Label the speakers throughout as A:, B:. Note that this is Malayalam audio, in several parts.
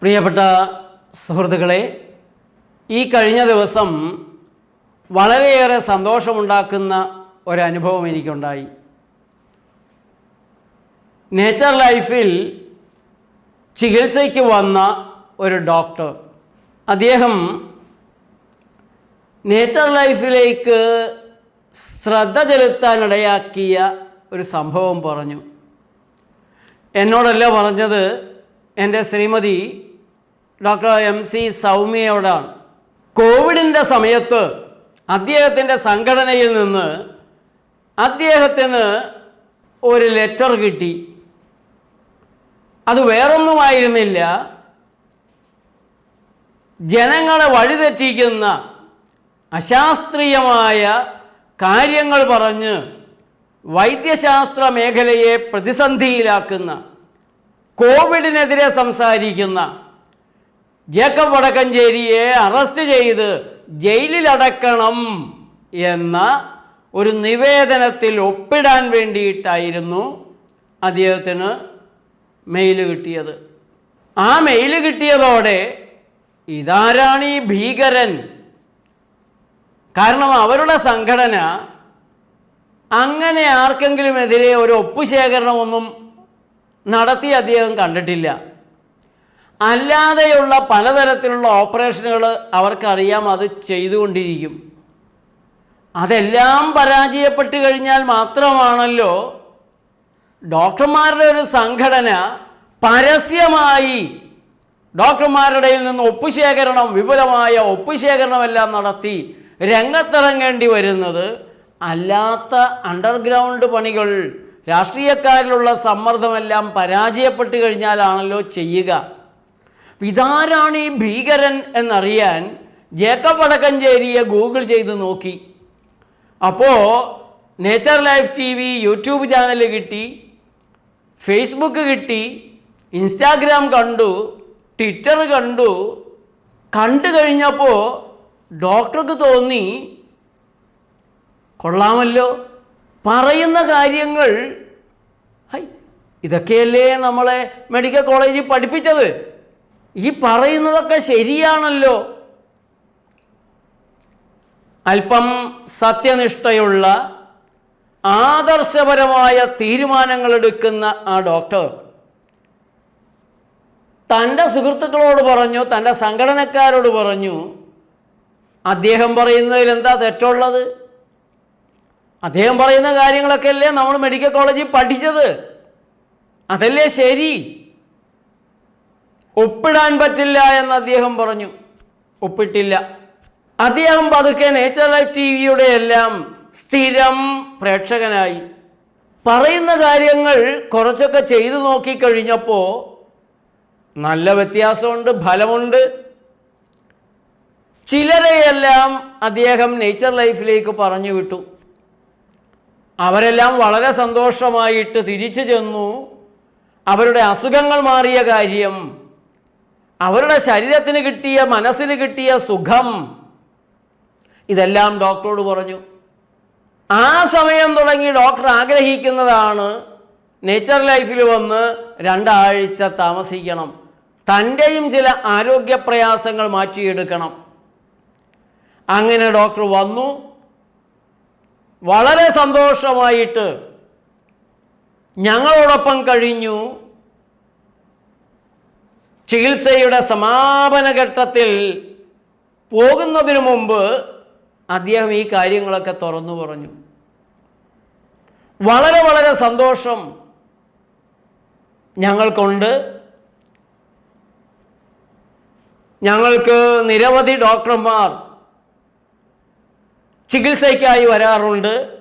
A: പ്രിയപ്പെട്ട സുഹൃത്തുക്കളെ ഈ കഴിഞ്ഞ ദിവസം വളരെയേറെ സന്തോഷമുണ്ടാക്കുന്ന ഒരനുഭവം എനിക്കുണ്ടായി. നേച്ചർ ലൈഫിൽ ചികിത്സയ്ക്ക് വന്ന ഒരു ഡോക്ടർ. അദ്ദേഹം നേച്ചർ ലൈഫിലേക്ക് ശ്രദ്ധ ചെലുത്താനിടയാക്കിയ ഒരു സംഭവം പറഞ്ഞു. എന്നോടല്ല പറഞ്ഞത് എന്റെ ശ്രീമതി ഡോക്ടർ എം സി സൗമ്യയോടാണ്. കോവിഡിന്റെ സമയത്ത് അദ്ദേഹത്തിന്റെ സംഘടനയിൽ നിന്ന് അദ്ദേഹത്തിന് ഒരു ലെറ്റർ കിട്ടി. അത് വേറൊന്നുമായിരുന്നില്ല. ജനങ്ങളെ വഴിതെറ്റിക്കുന്ന അശാസ്ത്രീയമായ കാര്യങ്ങൾ പറഞ്ഞ് വൈദ്യശാസ്ത്ര മേഖലയെ പ്രതിസന്ധിയിലാക്കുന്ന കോവിഡിനെതിരെ സംസാരിക്കുന്ന ജേക്കബ് വടക്കഞ്ചേരിയെ അറസ്റ്റ് ചെയ്ത് ജയിലിലടക്കണം എന്ന ഒരു നിവേദനത്തിൽ ഒപ്പിടാൻ വേണ്ടിയിട്ടായിരുന്നു അദ്ദേഹത്തിന് മെയിൽ കിട്ടിയത്. ആ മെയിൽ കിട്ടിയതോടെ ഇതാരാണ് ഈ ഭീകരൻ? കാരണം അവരുടെ സംഘടന അങ്ങനെ ആർക്കെങ്കിലും എതിരെ ഒരു ഒപ്പുശേഖരണമൊന്നും നടത്തി അദ്ദേഹം കണ്ടിട്ടില്ല. അല്ലാതെയുള്ള പലതരത്തിലുള്ള ഓപ്പറേഷനുകൾ അവർക്കറിയാം അത് ചെയ്തുകൊണ്ടിരിക്കും. അതെല്ലാം പരാജയപ്പെട്ട് കഴിഞ്ഞാൽ മാത്രമാണല്ലോ ഡോക്ടർമാരുടെ ഒരു സംഘടന പരസ്യമായി ഡോക്ടർമാരുടെ നിന്ന് ഒപ്പുശേഖരണം വിപുലമായ ഒപ്പുശേഖരണമെല്ലാം നടത്തി രംഗത്തിറങ്ങേണ്ടി വരുന്നത് അല്ലാത്ത അണ്ടർഗ്രൗണ്ട് പണികൾ രാഷ്ട്രീയക്കാരിലുള്ള സമ്മർദ്ദമെല്ലാം പരാജയപ്പെട്ട് കഴിഞ്ഞാലാണല്ലോ ചെയ്യുക. ഇതാരാണ് ഈ ഭീകരൻ എന്നറിയാൻ ജേക്കബ് വടക്കഞ്ചേരിയെ ഗൂഗിൾ ചെയ്ത് നോക്കി. അപ്പോൾ nature life T V YouTube channel കിട്ടി ഫേസ്ബുക്ക് കിട്ടി ഇൻസ്റ്റാഗ്രാം കണ്ടു ട്വിറ്റർ കണ്ടു. കണ്ടു കഴിഞ്ഞപ്പോൾ ഡോക്ടർക്ക് തോന്നി കൊള്ളാമല്ലോ പറയുന്ന കാര്യങ്ങൾ ഹൈ ഇതൊക്കെയല്ലേ നമ്മളെ മെഡിക്കൽ കോളേജിൽ പഠിപ്പിച്ചത്? ഈ പറയുന്നതൊക്കെ ശരിയാണല്ലോ. അല്പം സത്യനിഷ്ഠയുള്ള ആദർശപരമായ തീരുമാനങ്ങൾ എടുക്കുന്ന ആ ഡോക്ടർ തന്റെ സുഹൃത്തുക്കളോട് പറഞ്ഞു തന്റെ സംഘടനക്കാരോട് പറഞ്ഞു അദ്ദേഹം പറയുന്നതിൽ എന്താ തെറ്റുള്ളത്? അദ്ദേഹം പറയുന്ന കാര്യങ്ങളൊക്കെ അല്ലേ നമ്മൾ മെഡിക്കൽ കോളേജിൽ പഠിച്ചത്? അതല്ലേ ശരി? ഒപ്പിടാൻ പറ്റില്ല എന്ന് അദ്ദേഹം പറഞ്ഞു. ഒപ്പിട്ടില്ല. അദ്ദേഹം പതുക്കെ നേച്ചർ ലൈഫ് ടി വിയുടെ എല്ലാം സ്ഥിരം പ്രേക്ഷകനായി. പറയുന്ന കാര്യങ്ങൾ കുറച്ചൊക്കെ ചെയ്തു നോക്കിക്കഴിഞ്ഞപ്പോൾ നല്ല വ്യത്യാസമുണ്ട് ഫലമുണ്ട്. ചിലരെയെല്ലാം അദ്ദേഹം നേച്ചർ ലൈഫിലേക്ക് പറഞ്ഞു വിട്ടു. അവരെല്ലാം വളരെ സന്തോഷമായിട്ട് തിരിച്ചു ചെന്നു. അവരുടെ അസുഖങ്ങൾ മാറിയ കാര്യം അവരുടെ ശരീരത്തിന് കിട്ടിയ മനസ്സിന് കിട്ടിയ സുഖം. ഇതെല്ലാം ഡോക്ടറോട് പറഞ്ഞു. ആ സമയം തുടങ്ങി ഡോക്ടർ ആഗ്രഹിക്കുന്നതാണ് നേച്ചർ ലൈഫിൽ വന്ന് രണ്ടാഴ്ച താമസിക്കണം. തന്റെയും ചില ആരോഗ്യ പ്രയാസങ്ങൾ മാറ്റിയെടുക്കണം. അങ്ങനെ ഡോക്ടർ വന്നു. വളരെ സന്തോഷമായിട്ട് ഞങ്ങളോടൊപ്പം കഴിഞ്ഞു. ചികിത്സയുടെ സമാപന ഘട്ടത്തിൽ പോകുന്നതിന് മുമ്പ് അദ്ദേഹം ഈ കാര്യങ്ങളൊക്കെ തുറന്നു പറഞ്ഞു. വളരെ വളരെ സന്തോഷം ഞങ്ങൾക്കുണ്ട്. ഞങ്ങൾക്ക് നിരവധി ഡോക്ടർമാർ ചികിത്സയ്ക്കായി വരാറുണ്ട്.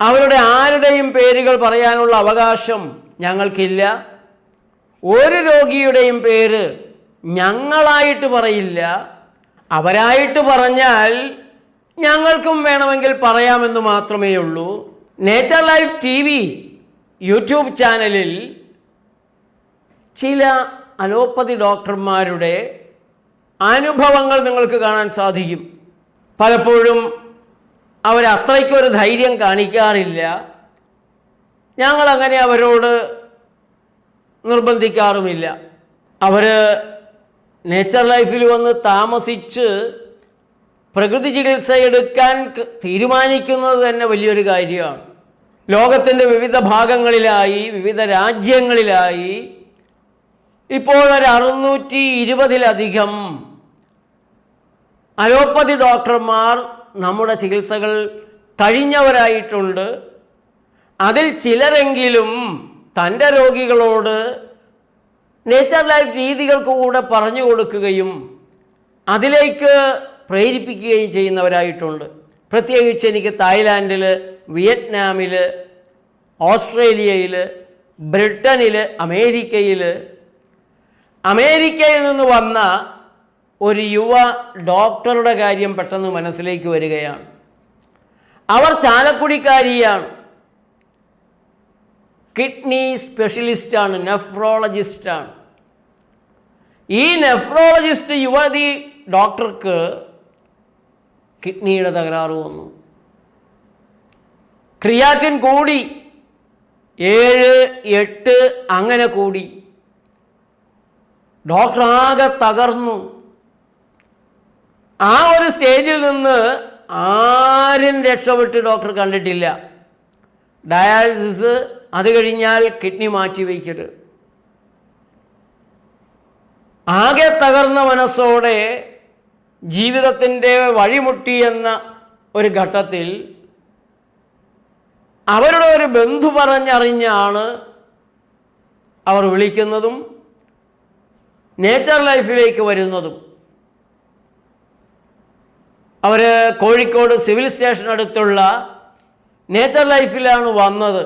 A: അവരുടെ ആരുടെയും പേരുകൾ പറയാനുള്ള അവകാശം ഞങ്ങൾക്കില്ല. ഒരു രോഗിയുടെയും പേര് ഞങ്ങളായിട്ട് പറയില്ല. അവരായിട്ട് പറഞ്ഞാൽ ഞങ്ങൾക്കും വേണമെങ്കിൽ പറയാമെന്ന് മാത്രമേ ഉള്ളൂ. Nature life T V YouTube ചാനലിൽ ചില അലോപ്പതി ഡോക്ടർമാരുടെ അനുഭവങ്ങൾ നിങ്ങൾക്ക് കാണാൻ സാധിക്കും. പലപ്പോഴും അവരത്രയ്ക്കൊരു ധൈര്യം കാണിക്കാറില്ല. ഞങ്ങളങ്ങനെ അവരോട് നിർബന്ധിക്കാറുമില്ല. അവർ നേച്ചർ ലൈഫിൽ വന്ന് താമസിച്ച് പ്രകൃതി ചികിത്സ എടുക്കാൻ തീരുമാനിക്കുന്നത് തന്നെ വലിയൊരു കാര്യമാണ്. ലോകത്തിന്റെ വിവിധ ഭാഗങ്ങളിലായി വിവിധ രാജ്യങ്ങളിലായി ഇപ്പോൾ ഒരു അറുന്നൂറ്റി ഇരുപതിലധികം അലോപ്പതി ഡോക്ടർമാർ നമ്മുടെ ചികിത്സകൾ കഴിഞ്ഞവരായിട്ടുണ്ട്. അതിൽ ചിലരെങ്കിലും തന്റെ രോഗികളോട് നേച്ചർ ലൈഫ് രീതികൾക്ക് കൂടെ പറഞ്ഞു കൊടുക്കുകയും അതിലേക്ക് പ്രേരിപ്പിക്കുകയും ചെയ്യുന്നവരായിട്ടുണ്ട്. പ്രത്യേകിച്ച് എനിക്ക് തായ്ലാൻഡിൽ വിയറ്റ്നാമിൽ ഓസ്ട്രേലിയയിൽ ബ്രിട്ടനിൽ അമേരിക്കയിൽ അമേരിക്കയിൽ നിന്ന് വന്ന ഒരു യുവ ഡോക്ടറുടെ കാര്യം പെട്ടെന്ന് മനസ്സിലേക്ക് വരികയാണ്. അവർ ചാലക്കുടിക്കാരിയാണ്. കിഡ്നി സ്പെഷ്യലിസ്റ്റാണ് നെഫ്രോളജിസ്റ്റാണ്. ഈ നെഫ്രോളജിസ്റ്റ് യുവതി ഡോക്ടർക്ക് കിഡ്നിയുടെ തകരാറ് വന്നു. ക്രിയാറ്റിൻ കൂടി. ഏഴ് എട്ട് അങ്ങനെ കൂടി. ഡോക്ടർ ആകെ തകർന്നു. ആ ഒരു സ്റ്റേജിൽ നിന്ന് ആരും രക്ഷപ്പെട്ട് ഡോക്ടർ കണ്ടിട്ടില്ല. ഡയാലിസിസ് അത് കഴിഞ്ഞാൽ കിഡ്നി മാറ്റി വയ്ക്കരുത്. ആകെ തകർന്ന മനസ്സോടെ ജീവിതത്തിന്റെ വഴിമുട്ടി എന്ന ഒരു ഘട്ടത്തിൽ അവരുടെ ഒരു ബന്ധു പറഞ്ഞറിഞ്ഞാണ് അവർ വിളിക്കുന്നതും നേച്ചർ ലൈഫിലേക്ക് വരുന്നതും. അവർ കോഴിക്കോട് സിവിൽ സ്റ്റേഷൻ അടുത്തുള്ള നേച്ചർ ലൈഫിലാണ് വന്നത്.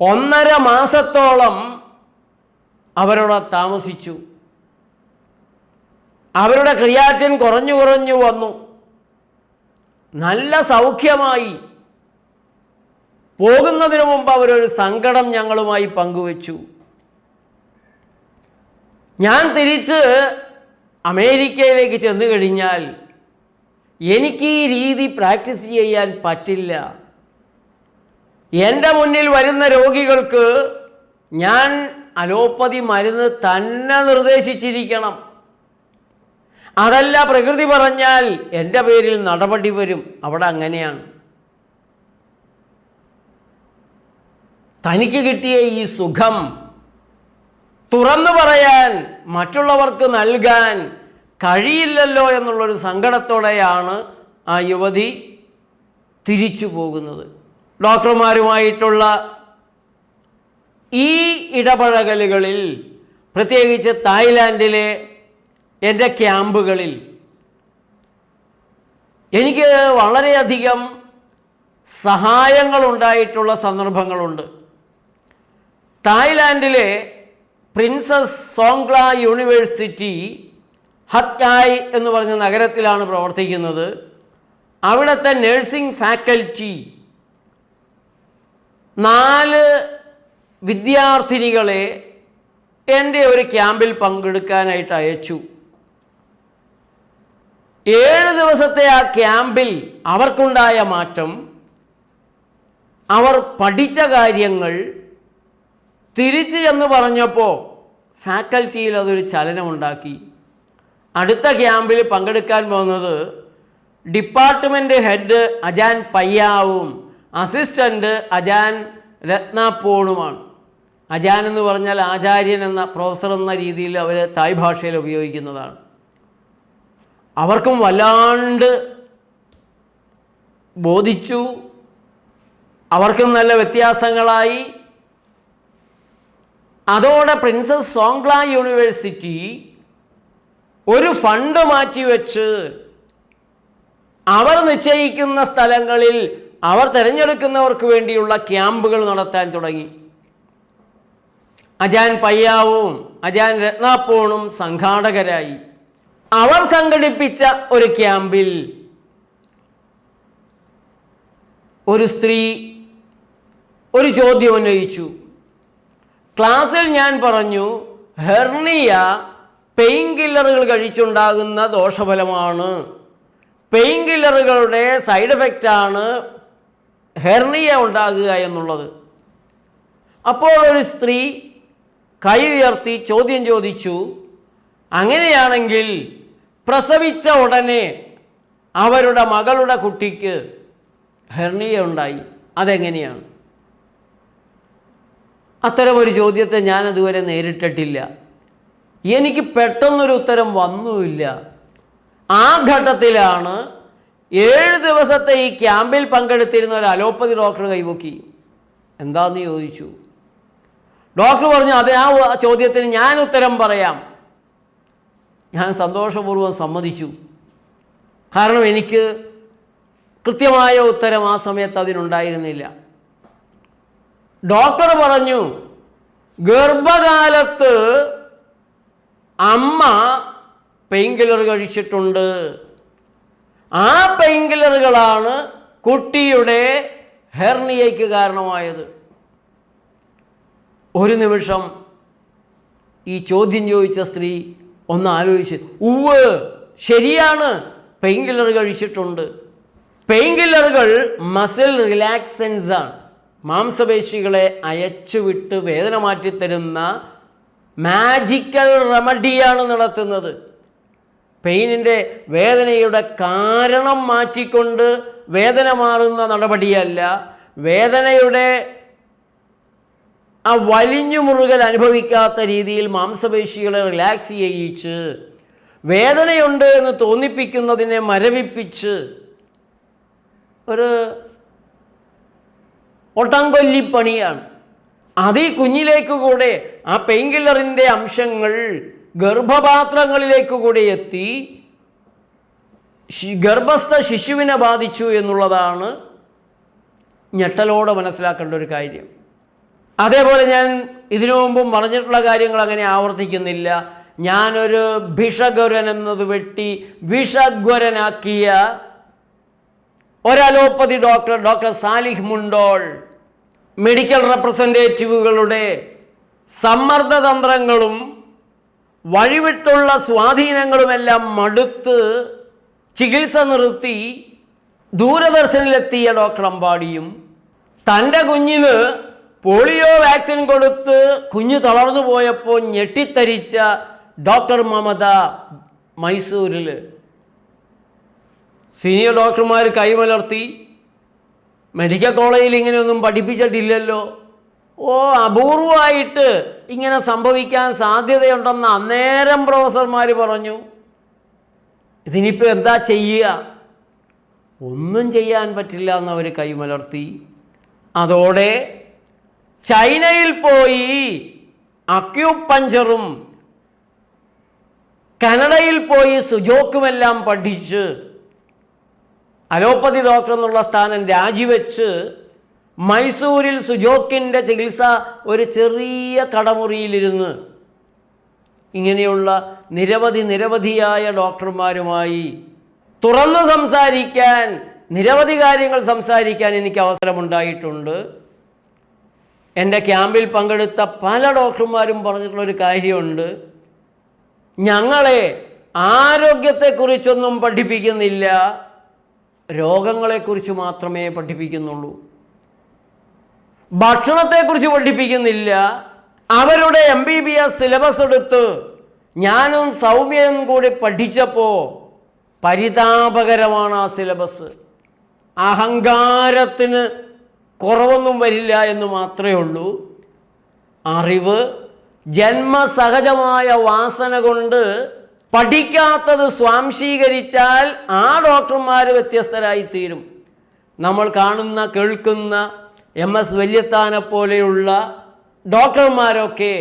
A: ഒന്നര മാസത്തോളം അവരവിടെ താമസിച്ചു. അവരുടെ ക്രിയാറ്റിൻ കുറഞ്ഞു കുറഞ്ഞു വന്നു. നല്ല സൗഖ്യമായി. പോകുന്നതിന് മുമ്പ് അവരൊരു സങ്കടം ഞങ്ങളുമായി പങ്കുവച്ചു. ഞാൻ തിരിച്ച് അമേരിക്കയിലേക്ക് ചെന്നു കഴിഞ്ഞാൽ എനിക്ക് ഈ രീതി പ്രാക്ടീസ് ചെയ്യാൻ പറ്റില്ല. എന്റെ മുന്നിൽ വരുന്ന രോഗികൾക്ക് ഞാൻ അലോപ്പതി മരുന്ന് തന്നെ നിർദ്ദേശിച്ചിരിക്കണം. അതല്ല പ്രകൃതി പറഞ്ഞാൽ എന്റെ പേരിൽ നടപടി വരും. അവിടെ അങ്ങനെയാണ്. തനിക്ക് കിട്ടിയ ഈ സുഖം തുറന്നു പറയാൻ മറ്റുള്ളവർക്ക് നൽകാൻ കഴിയില്ലല്ലോ എന്നുള്ളൊരു സങ്കടത്തോടെയാണ് ആ യുവതി തിരിച്ചു പോകുന്നത്. ഡോക്ടർമാരുമായിട്ടുള്ള ഈ ഇടപഴകലുകളിൽ പ്രത്യേകിച്ച് തായ്ലാൻഡിലെ എന്റെ ക്യാമ്പുകളിൽ എനിക്ക് വളരെയധികം സഹായങ്ങളുണ്ടായിട്ടുള്ള സന്ദർഭങ്ങളുണ്ട്. തായ്ലാൻഡിലെ പ്രിൻസസ് സോങ്ക്ല യൂണിവേഴ്സിറ്റി ഹത്യായ് എന്ന് പറഞ്ഞ നഗരത്തിലാണ് പ്രവർത്തിക്കുന്നത്. അവിടുത്തെ നഴ്സിംഗ് ഫാക്കൽറ്റി നാല് വിദ്യാർത്ഥിനികളെ എന്റെ ഒരു ക്യാമ്പിൽ പങ്കെടുക്കാനായിട്ട് അയച്ചു. ഏഴ് ദിവസത്തെ ആ ക്യാമ്പിൽ അവർക്കുണ്ടായ മാറ്റം അവർ പഠിച്ച കാര്യങ്ങൾ തിരിച്ച് എന്ന് പറഞ്ഞപ്പോൾ ഫാക്കൽറ്റിയിൽ അതൊരു ചലനമുണ്ടാക്കി. അടുത്ത ക്യാമ്പിൽ പങ്കെടുക്കാൻ പോകുന്നത് ഡിപ്പാർട്ട്മെന്റ് ഹെഡ് അജാൻ പയ്യാവും. അസിസ്റ്റന്റ് അജാൻ രത്നാപ്പോളുമാണ്. അജാൻ എന്ന് പറഞ്ഞാൽ ആചാര്യൻ എന്ന പ്രൊഫസർ എന്ന രീതിയിൽ അവർ തായ് ഭാഷയിൽ ഉപയോഗിക്കുന്നതാണ്. അവർക്കും വല്ലാണ്ട് ബോധിച്ചു. അവർക്കും നല്ല വ്യത്യാസങ്ങളായി. അതോടെ പ്രിൻസസ് സോങ്ക്ല യൂണിവേഴ്സിറ്റി ഒരു ഫണ്ട് മാറ്റിവെച്ച് അവർ നിശ്ചയിക്കുന്ന സ്ഥലങ്ങളിൽ അവർ തിരഞ്ഞെടുക്കുന്നവർക്ക് വേണ്ടിയുള്ള ക്യാമ്പുകൾ നടത്താൻ തുടങ്ങി. അജാൻ പയ്യാവും അജാൻ രത്നാപ്പോണും സംഘാടകരായി. അവർ സംഘടിപ്പിച്ച ഒരു ക്യാമ്പിൽ ഒരു സ്ത്രീ ഒരു ചോദ്യം ഉന്നയിച്ചു. ക്ലാസ്സിൽ ഞാൻ പറഞ്ഞു ഹെർണിയ പെയിൻ കില്ലറുകൾ കഴിച്ചുണ്ടാകുന്ന ദോഷഫലമാണ്. പെയിൻ കില്ലറുകളുടെ സൈഡ് എഫക്റ്റാണ് ഹെർണിയ ഉണ്ടാകുക എന്നുള്ളത്. അപ്പോൾ ഒരു സ്ത്രീ കൈ ഉയർത്തി ചോദ്യം ചോദിച്ചു അങ്ങനെയാണെങ്കിൽ പ്രസവിച്ച ഉടനെ അവരുടെ മകളുടെ കുട്ടിക്ക് ഹെർണിയ ഉണ്ടായി അതെങ്ങനെയാണ്? അത്തരമൊരു ചോദ്യത്തെ ഞാൻ അതുവരെ നേരിട്ടിട്ടില്ല. എനിക്ക് പെട്ടെന്നൊരു ഉത്തരം വന്നുമില്ല. ആ ഘട്ടത്തിലാണ് ഏഴ് ദിവസത്തെ ഈ ക്യാമ്പിൽ പങ്കെടുത്തിരുന്ന ഒരു അലോപ്പതി ഡോക്ടർ കൈപൊക്കി എന്താന്ന് ചോദിച്ചു? ഡോക്ടർ പറഞ്ഞു അത് ആ ചോദ്യത്തിന് ഞാൻ ഉത്തരം പറയാം. ഞാൻ സന്തോഷപൂർവം സമ്മതിച്ചു. കാരണം എനിക്ക് കൃത്യമായ ഉത്തരം ആ സമയത്ത് അതിനുണ്ടായിരുന്നില്ല. ഡോക്ടർ പറഞ്ഞു ഗർഭകാലത്ത് അമ്മ പെയിൻ കില്ലർ കഴിച്ചിട്ടുണ്ട്. ആ പെയിൻകില്ലറുകളാണ് കുട്ടിയുടെ ഹെർണിയയ്ക്ക് കാരണമായത്. ഒരു നിമിഷം ഈ ചോദ്യം ചോദിച്ച സ്ത്രീ ഒന്ന് ആലോചിച്ച് ഉവ് ശരിയാണ്. പെയിൻ കില്ലർ കഴിച്ചിട്ടുണ്ട്. പെയിൻ കില്ലറുകൾ മസിൽ റിലാക്സൻസ് ആണ്. മാംസപേശികളെ അയച്ചുവിട്ട് വേദന മാറ്റിത്തരുന്ന മാജിക്കൽ റെമഡിയാണ് നടത്തുന്നത്. പെയിനിന്റെ വേദനയുടെ കാരണം മാറ്റിക്കൊണ്ട് വേദന മാറുന്ന നടപടിയല്ല. വേദനയുടെ ആ വലിഞ്ഞു മുറുകൽ അനുഭവിക്കാത്ത രീതിയിൽ മാംസപേശികളെ റിലാക്സ് ചെയ്യിച്ച് വേദനയുണ്ട് എന്ന് തോന്നിപ്പിക്കുന്നതിനെ മരവിപ്പിച്ച് ഒരു ഒട്ടംകൊല്ലിപ്പണിയാണ് അത് കുഞ്ഞിലേക്ക് കൂടെ ആ പെയിൻ കില്ലറിന്റെ അംശങ്ങൾ ഗർഭപാത്രങ്ങളിലേക്ക് കൂടി എത്തി. ഗർഭസ്ഥ ശിശുവിനെ ബാധിച്ചു എന്നുള്ളതാണ് ഞെട്ടലോടെ മനസ്സിലാക്കേണ്ട ഒരു കാര്യം. അതേപോലെ ഞാൻ ഇതിനു മുമ്പും പറഞ്ഞിട്ടുള്ള കാര്യങ്ങൾ അങ്ങനെ ആവർത്തിക്കുന്നില്ല. ഞാനൊരു ഭിഷഗ്വരൻ എന്നത് വെട്ടി വിഷഗ്വരനാക്കിയ ഒരലോപ്പതി doctor doctor Salih Mundol medical റെപ്രസെന്റേറ്റീവുകളുടെ സമ്മർദ്ദതന്ത്രങ്ങളും വഴിവിട്ടുള്ള സ്വാധീനങ്ങളുമെല്ലാം മടുത്ത് ചികിത്സ നിർത്തി ദൂരദർശനിലെത്തിയ ഡോക്ടർ അമ്പാടിയും തന്റെ കുഞ്ഞിന് പോളിയോ വാക്സിൻ കൊടുത്ത് കുഞ്ഞ് തളർന്നു പോയപ്പോൾ ഞെട്ടിത്തരിച്ച ഡോക്ടർ മമത മൈസൂരിൽ സീനിയർ ഡോക്ടർമാർ കൈമലർത്തി മെഡിക്കൽ കോളേജിൽ ഇങ്ങനെയൊന്നും പഠിപ്പിച്ചിട്ടില്ലല്ലോ. ഓ അപൂർവമായിട്ട് ഇങ്ങനെ സംഭവിക്കാൻ സാധ്യതയുണ്ടെന്ന് അന്നേരം പ്രൊഫസർമാർ പറഞ്ഞു. ഇതിനിപ്പോൾ എന്താ ചെയ്യുക ഒന്നും ചെയ്യാൻ പറ്റില്ല എന്ന് അവർ കൈമലർത്തി. അതോടെ ചൈനയിൽ പോയി അക്യുപഞ്ചറും കനഡയിൽ പോയി സുജോക്കുമെല്ലാം പഠിച്ച് അലോപ്പതി ഡോക്ടർ എന്നുള്ള സ്ഥാനം രാജിവെച്ച് മൈസൂരിൽ സുജോക്കിന്റെ ചികിത്സ ഒരു ചെറിയ കടമുറിയിലിരുന്ന് ഇങ്ങനെയുള്ള നിരവധി നിരവധിയായ ഡോക്ടർമാരുമായി തുറന്നു സംസാരിക്കാൻ നിരവധി കാര്യങ്ങൾ സംസാരിക്കാൻ എനിക്ക് അവസരമുണ്ടായിട്ടുണ്ട്. എന്റെ ക്യാമ്പിൽ പങ്കെടുത്ത പല ഡോക്ടർമാരും പറഞ്ഞിട്ടുള്ളൊരു കാര്യമുണ്ട്. ഞങ്ങളെ ആരോഗ്യത്തെക്കുറിച്ചൊന്നും പഠിപ്പിക്കുന്നില്ല. രോഗങ്ങളെക്കുറിച്ച് മാത്രമേ പഠിപ്പിക്കുന്നുള്ളൂ. ഭക്ഷണത്തെക്കുറിച്ച് പഠിപ്പിക്കുന്നില്ല. അവരുടെ M B B S syllabus എടുത്ത് ഞാനും സൗമ്യനും കൂടി പഠിച്ചപ്പോൾ പരിതാപകരമാണ് ആ സിലബസ് അഹങ്കാരത്തിന് കുറവൊന്നും വരില്ല എന്ന് മാത്രമേ ഉള്ളൂ. അറിവ് ജന്മസഹജമായ വാസന കൊണ്ട് പഠിക്കാത്തത് സ്വാംശീകരിച്ചാൽ ആ ഡോക്ടർമാർ വ്യത്യസ്തരായി തീരും നമ്മൾ കാണുന്ന കേൾക്കുന്ന എം എസ് വല്യത്താനെ പോലെയുള്ള ഡോക്ടർമാരൊക്കെ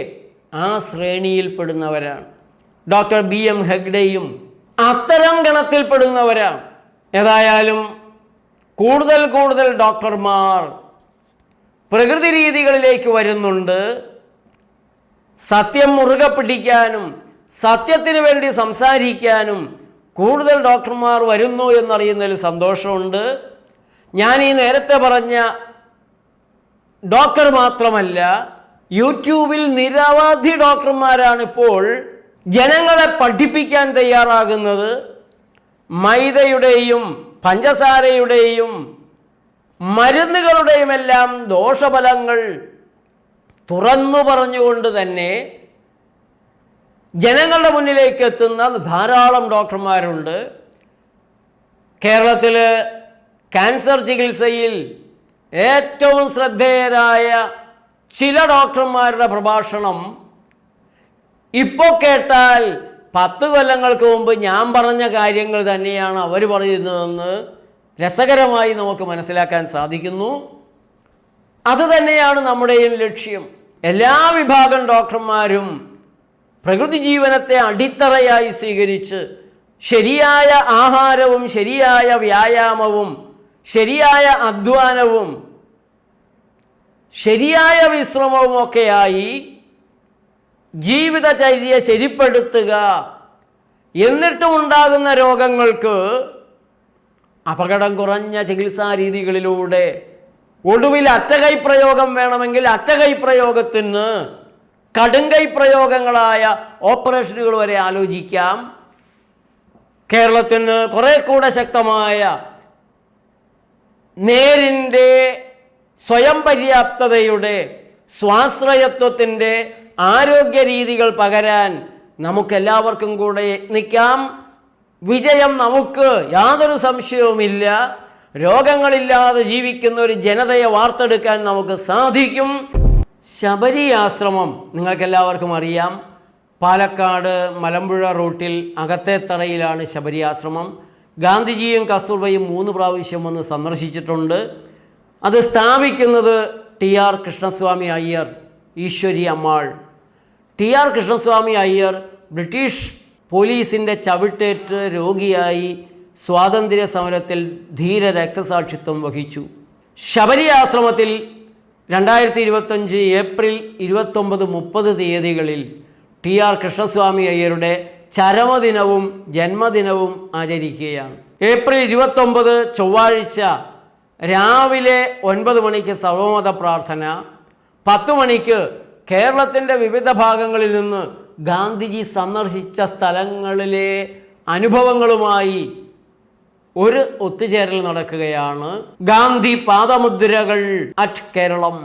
A: ആ ശ്രേണിയിൽപ്പെടുന്നവരാണ്. ഡോക്ടർ ബി എം ഹെഗ്ഡെയും അത്തരം ഗണത്തിൽപ്പെടുന്നവരാണ്. ഏതായാലും കൂടുതൽ കൂടുതൽ ഡോക്ടർമാർ പ്രകൃതി രീതികളിലേക്ക് വരുന്നുണ്ട്. സത്യം മുറുകെ പിടിക്കാനും സത്യത്തിന് വേണ്ടി സംസാരിക്കാനും കൂടുതൽ ഡോക്ടർമാർ വരുന്നു എന്നറിയുന്നതിൽ സന്തോഷമുണ്ട്. ഞാൻ ഈ നേരത്തെ പറഞ്ഞ ഡോക്ടർ മാത്രമല്ല യൂട്യൂബിൽ നിരവധി ഡോക്ടർമാരാണ് ഇപ്പോൾ ജനങ്ങളെ പഠിപ്പിക്കാൻ തയ്യാറാകുന്നത്. മൈദയുടെയും പഞ്ചസാരയുടെയും മരുന്നുകളുടെയും എല്ലാം ദോഷഫലങ്ങൾ തുറന്നു പറഞ്ഞുകൊണ്ട് തന്നെ ജനങ്ങളുടെ മുന്നിലേക്ക് എത്തുന്ന ധാരാളം ഡോക്ടർമാരുണ്ട്. കേരളത്തിൽ ക്യാൻസർ ചികിത്സയിൽ ഏറ്റവും ശ്രദ്ധേയരായ ചില ഡോക്ടർമാരുടെ പ്രഭാഷണം ഇപ്പോൾ കേട്ടാൽ പത്ത് കൊല്ലങ്ങൾക്ക് മുമ്പ് ഞാൻ പറഞ്ഞ കാര്യങ്ങൾ തന്നെയാണ് അവർ പറയുന്നതെന്ന് രസകരമായി നമുക്ക് മനസ്സിലാക്കാൻ സാധിക്കുന്നു. അതുതന്നെയാണ് നമ്മുടെയും ലക്ഷ്യം. എല്ലാ വിഭാഗം ഡോക്ടർമാരും പ്രകൃതി ജീവനത്തെ അടിത്തറയായി സ്വീകരിച്ച് ശരിയായ ആഹാരവും ശരിയായ വ്യായാമവും ശരിയായ അധ്വാനവും ശരിയായ വിശ്രമവും ഒക്കെയായി ജീവിതചര്യ ശരിപ്പെടുത്തുക എന്നിട്ടും ഉണ്ടാകുന്ന രോഗങ്ങൾക്ക് അപകടം കുറഞ്ഞ ചികിത്സാ രീതികളിലൂടെ ഒടുവിൽ അറ്റകൈ പ്രയോഗം വേണമെങ്കിൽ അറ്റകൈ പ്രയോഗത്തിന് കടുങ്കൈ പ്രയോഗങ്ങളായ ഓപ്പറേഷനുകൾ വരെ ആലോചിക്കാം. കേരളത്തിന് കുറെ കൂടെ ശക്തമായ നേരിന്റെ സ്വയം പര്യാപ്തതയുടെ സ്വാശ്രയത്വത്തിന്റെ ആരോഗ്യ രീതികൾ പകരാൻ നമുക്കെല്ലാവർക്കും കൂടെ യത്നിക്കാം വിജയം നമുക്ക് യാതൊരു സംശയവുമില്ല. രോഗങ്ങളില്ലാതെ ജീവിക്കുന്ന ഒരു ജനതയെ വാർത്തെടുക്കാൻ നമുക്ക് സാധിക്കും. ശബരി ആശ്രമം നിങ്ങൾക്കെല്ലാവർക്കും അറിയാം. പാലക്കാട് മലമ്പുഴ റൂട്ടിൽ അകത്തേത്തറയിലാണ് ശബരി ആശ്രമം. ഗാന്ധിജിയും കസ്തൂർബയും മൂന്ന് പ്രാവശ്യം വന്ന് സന്ദർശിച്ചിട്ടുണ്ട്. അത് സ്ഥാപിക്കുന്നത് T R Krishnaswamy Iyer Eswari Ammal. T R Krishnaswamy Iyer British പോലീസിന്റെ ചവിട്ടേറ്റ് രോഗിയായി സ്വാതന്ത്ര്യ സമരത്തിൽ ധീര രക്തസാക്ഷിത്വം വഹിച്ചു. ശബരി ആശ്രമത്തിൽ രണ്ടായിരത്തി ഇരുപത്തഞ്ച് ഏപ്രിൽ ഇരുപത്തൊമ്പത് മുപ്പത് തീയതികളിൽ ടി ആർ കൃഷ്ണസ്വാമി അയ്യരുടെ ചരമദിനവും ജന്മദിനവും ആചരിക്കുകയാണ്. ഏപ്രിൽ ഇരുപത്തൊമ്പത് ചൊവ്വാഴ്ച രാവിലെ ഒൻപത് മണിക്ക് സർവമത പ്രാർത്ഥന പത്ത് മണിക്ക് കേരളത്തിന്റെ വിവിധ ഭാഗങ്ങളിൽ നിന്ന് ഗാന്ധിജി സന്ദർശിച്ച സ്ഥലങ്ങളിലെ അനുഭവങ്ങളുമായി ഒരു ഒത്തുചേരൽ നടക്കുകയാണ്. Gandhi പാദമുദ്രകൾ at Keralam.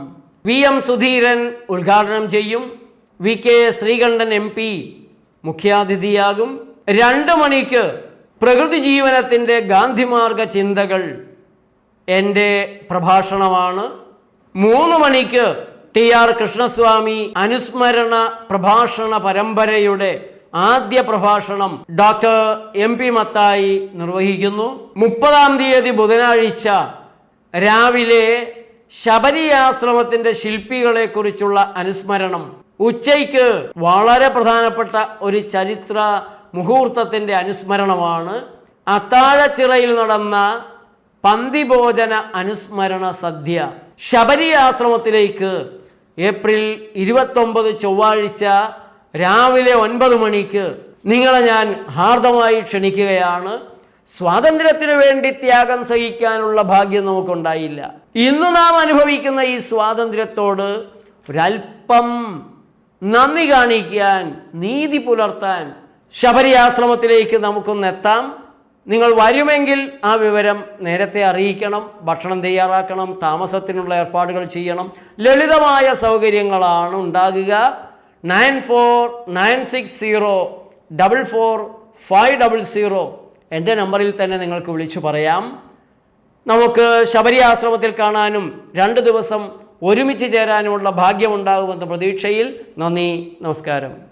A: V M Sudheeran ഉദ്ഘാടനം ചെയ്യും. V K Sreekantan M P മുഖ്യാതിഥിയാകും രണ്ട് മണിക്ക് പ്രകൃതി ജീവനത്തിന്റെ ഗാന്ധിമാർഗ ചിന്തകൾ. എന്റെ പ്രഭാഷണമാണ്. മൂന്ന് മണിക്ക് ടി ആർ കൃഷ്ണസ്വാമി അനുസ്മരണ പ്രഭാഷണ പരമ്പരയുടെ ആദ്യ പ്രഭാഷണം ഡോക്ടർ എം പി മത്തായി നിർവഹിക്കുന്നു. മുപ്പതാം തീയതി ബുധനാഴ്ച രാവിലെ ശബരി ആശ്രമത്തിന്റെ ശില്പികളെക്കുറിച്ചുള്ള അനുസ്മരണം. ഉച്ചയ്ക്ക് വളരെ പ്രധാനപ്പെട്ട ഒരു ചരിത്ര മുഹൂർത്തത്തിന്റെ അനുസ്മരണമാണ്. അത്താഴച്ചിറയിൽ നടന്ന പന്തിഭോജന അനുസ്മരണ സദ്യ ശബരി ആശ്രമത്തിലേക്ക് ഏപ്രിൽ ഇരുപത്തൊമ്പത് ചൊവ്വാഴ്ച രാവിലെ ഒൻപത് മണിക്ക്. നിങ്ങളെ ഞാൻ ഹാർദമായി ക്ഷണിക്കുകയാണ്. സ്വാതന്ത്ര്യത്തിനു വേണ്ടി ത്യാഗം സഹിക്കാനുള്ള ഭാഗ്യം നമുക്കുണ്ടായില്ല. ഇന്ന് നാം അനുഭവിക്കുന്ന ഈ സ്വാതന്ത്ര്യത്തോട് ഒരല്പം നന്ദി കാണിക്കാൻ നീതി പുലർത്താൻ ശബരി ആശ്രമത്തിലേക്ക് നമുക്കൊന്ന് എത്താം. നിങ്ങൾ വരുമെങ്കിൽ ആ വിവരം നേരത്തെ അറിയിക്കണം ഭക്ഷണം തയ്യാറാക്കണം താമസത്തിനുള്ള ഏർപ്പാടുകൾ ചെയ്യണം. ലളിതമായ സൗകര്യങ്ങളാണ് ഉണ്ടാകുക. Nine four nine six zero double four five double zero എന്റെ നമ്പറിൽ തന്നെ നിങ്ങൾക്ക് വിളിച്ചു പറയാം. നമുക്ക് ശബരി ആശ്രമത്തിൽ കാണാനും രണ്ട് ദിവസം ഒരുമിച്ച് ചേരാനുമുള്ള ഭാഗ്യമുണ്ടാകുമെന്ന പ്രതീക്ഷയിൽ നന്ദി നമസ്കാരം.